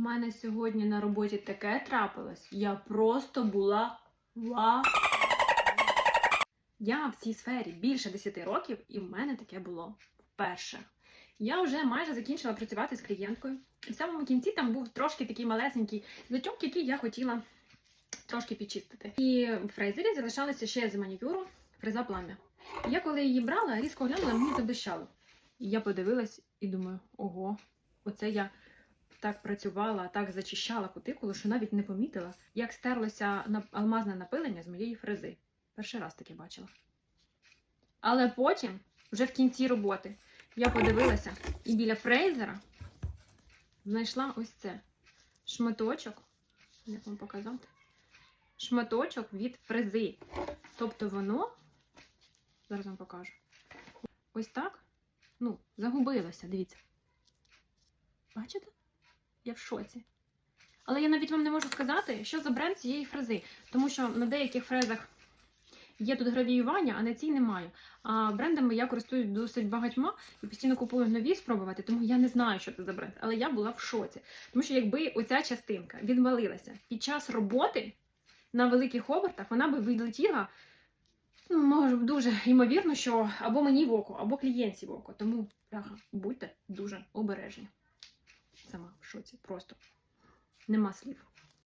У мене сьогодні на роботі таке трапилось. Я просто була ва. Я в цій сфері більше 10 років, і в мене таке було вперше. Я вже майже закінчила працювати з клієнткою. І в самому кінці там був трошки такий малесенький затьок, який я хотіла трошки підчистити. І в фрезері залишалося ще з манікюру фреза плам'я. Я коли її брала, різко глянула, мені заблищало. І я подивилась і думаю: ого, оце я так працювала, так зачищала кутикулу, що навіть не помітила, як стерлося алмазне напилення з моєї фрези. Перший раз таке бачила. Але потім, вже в кінці роботи, я подивилася і біля фрейзера знайшла ось це шматочок. Як вам показати? Шматочок від фрези. Тобто воно, зараз вам покажу. Ось так, ну, загубилося, дивіться. Бачите? Я в шоці. Але я навіть вам не можу сказати, що за бренд цієї фрези. Тому що на деяких фрезах є тут гравіювання, а на цій немає. А брендами я користуюсь досить багатьма і постійно купую нові спробувати, тому я не знаю, що це за бренд. Але я була в шоці. Тому що якби оця частинка відвалилася під час роботи на великих обертах, вона би відлетіла. Ну, може, дуже ймовірно, що або мені в око, або клієнтці в око. Тому, бляха, будьте дуже обережні. Шоці. Просто нема слів.